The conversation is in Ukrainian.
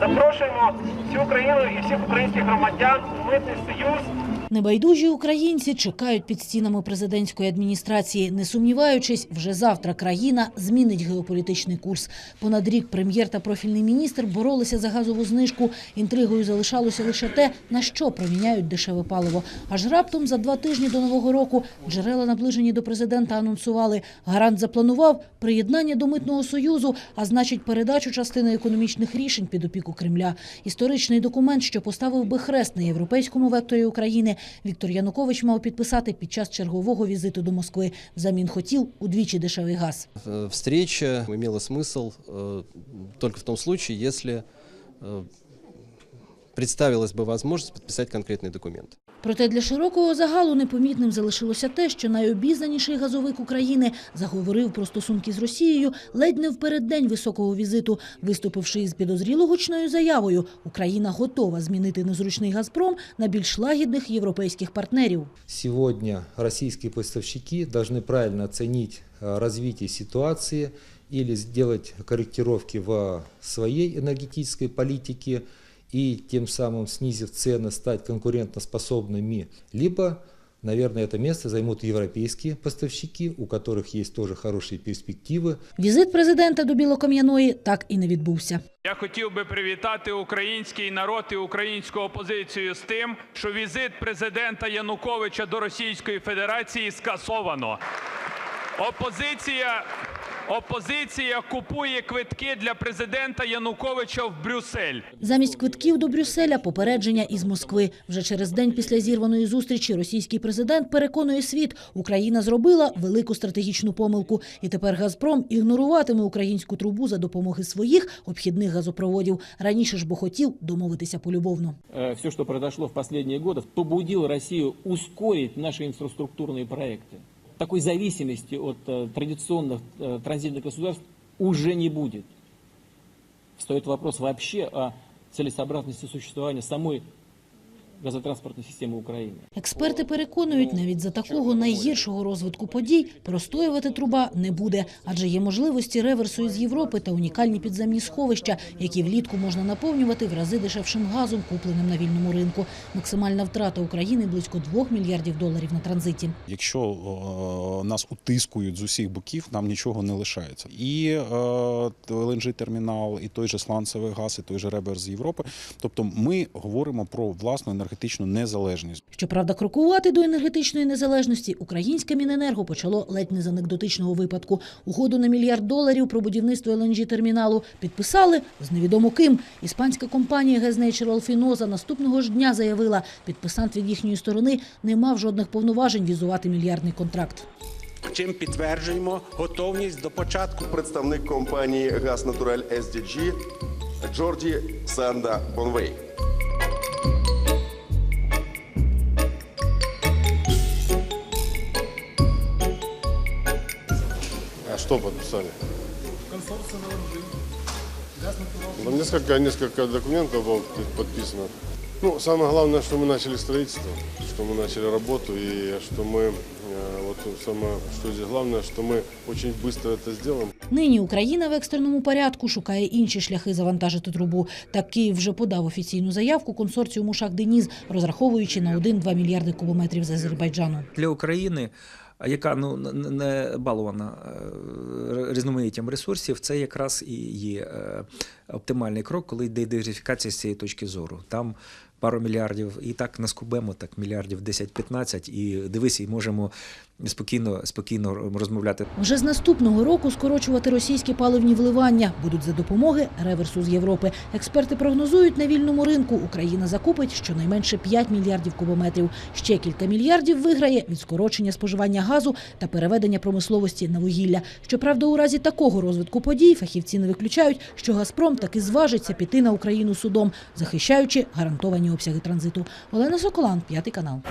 Запрошуємо всю Україну і всіх українських громадян у митний союз. Небайдужі українці чекають під стінами президентської адміністрації, не сумніваючись, вже завтра країна змінить геополітичний курс. Понад рік прем'єр та профільний міністр боролися за газову знижку. Інтригою залишалося лише те, на що проміняють дешеве паливо. Аж раптом за два тижні до нового року джерела, наближені до президента, анонсували. Гарант запланував приєднання до митного союзу, а значить, передачу частини економічних рішень під опіку Кремля. Історичний документ, що поставив би хрест на європейському векторі України, Віктор Янукович мав підписати під час чергового візиту до Москви. Взамін хотів удвічі дешевий газ. Э, Встреча имела смысл э, только в том случае, если э, представилась бы возможность подписать конкретный документ. Проте для широкого загалу непомітним залишилося те, що найобізнаніший газовик України заговорив про стосунки з Росією ледь не в переддень високого візиту, виступивши із підозріло гучною заявою «Україна готова змінити незручний «Газпром» на більш лагідних європейських партнерів. Сегодня российские поставщики должны правильно оценить э, развитие ситуации или сделать корректировки в своей энергетической политике и тем самым снизив цены, стать конкурентоспособными, либо, наверное, это место займут европейские поставщики, у которых есть тоже хорошие перспективы. Візит президента до Білокам'яної так і не відбувся. Я хотів би привітати український народ і українську опозицію з тим, що візит президента Януковича до Російської Федерації скасовано. Опозиція, опозиція купує квитки для президента Януковича в Брюссель. Замість квитків до Брюсселя попередження із Москви. Вже через день після зірваної зустрічі російський президент переконує світ, Україна зробила велику стратегічну помилку. І тепер «Газпром» ігноруватиме українську трубу за допомоги своїх обхідних газопроводів. Раніше ж бо хотів домовитися полюбовно. все, что произошло в последние годы, побудило Россию ускорить наши инфраструктурные проекты. Такой зависимости от э, традиционных э, транзитных государств уже не будет. Встает вопрос вообще о целесообразности существования самой газотранспортной системы Украины. Експерти переконують, навіть за такого найгіршого розвитку подій простоювати труба не буде, адже є можливості реверсу із Європи та унікальні підземні сховища, які влітку можна наповнювати в рази дешевшим газом, купленим на вільному ринку. Максимальна втрата України близько 2 мільярдів доларів на транзиті. Якщо е, нас утискують з усіх боків, нам нічого не лишається. І е, ЛНЖ термінал, і той же сланцевий газ, і той же ребер з Європи. Тобто, ми говоримо про власну енергетичну незалежність. Щоправда, крокувати до енергетичної незалежності українське Міненерго почало ледь не з анекдотичного випадку. Угоду на мільярд доларів про будівництво ЛНЖ-терміналу підписали з невідомо ким. Іспанська компанія Natural Finosa наступного ж дня заявила, підписант від їхньої сторони не мав жодних повноважень візувати мільярдний контракт. чим підтверджуємо готовність до початку представник компанії Газ Натураль SDG Джорді Санда Бонвей. что подписали? Ну, несколько, несколько документов было подписано. Ну, самое главное, что мы начали строительство, что мы начали работу и что мы, э, вот самое, что здесь главное, что мы очень быстро это сделаем. Нині Україна в екстреному порядку шукає інші шляхи завантажити трубу. Так Київ вже подав офіційну заявку консорціуму «Шах-Деніз», розраховуючи на 1-2 мільярди кубометрів з Азербайджану. для України, а яка ну не балована е, різноманіттям ресурсів, це якраз і є е, оптимальний крок, коли йде диверсифікація з цієї точки зору. Там пару мільярдів, і так наскубемо, так мільярдів 10-15, і дивись, і можемо спокійно, спокійно розмовляти. Вже з наступного року скорочувати російські паливні вливання будуть за допомоги реверсу з Європи. Експерти прогнозують, на вільному ринку Україна закупить щонайменше 5 мільярдів кубометрів. Ще кілька мільярдів виграє від скорочення споживання газу та переведення промисловості на вугілля. Щоправда, у разі такого розвитку подій фахівці не виключають, що Газпром таки зважиться піти на Україну судом, захищаючи гарантовані обсяги транзиту. Олена Соколан, п'ятий канал.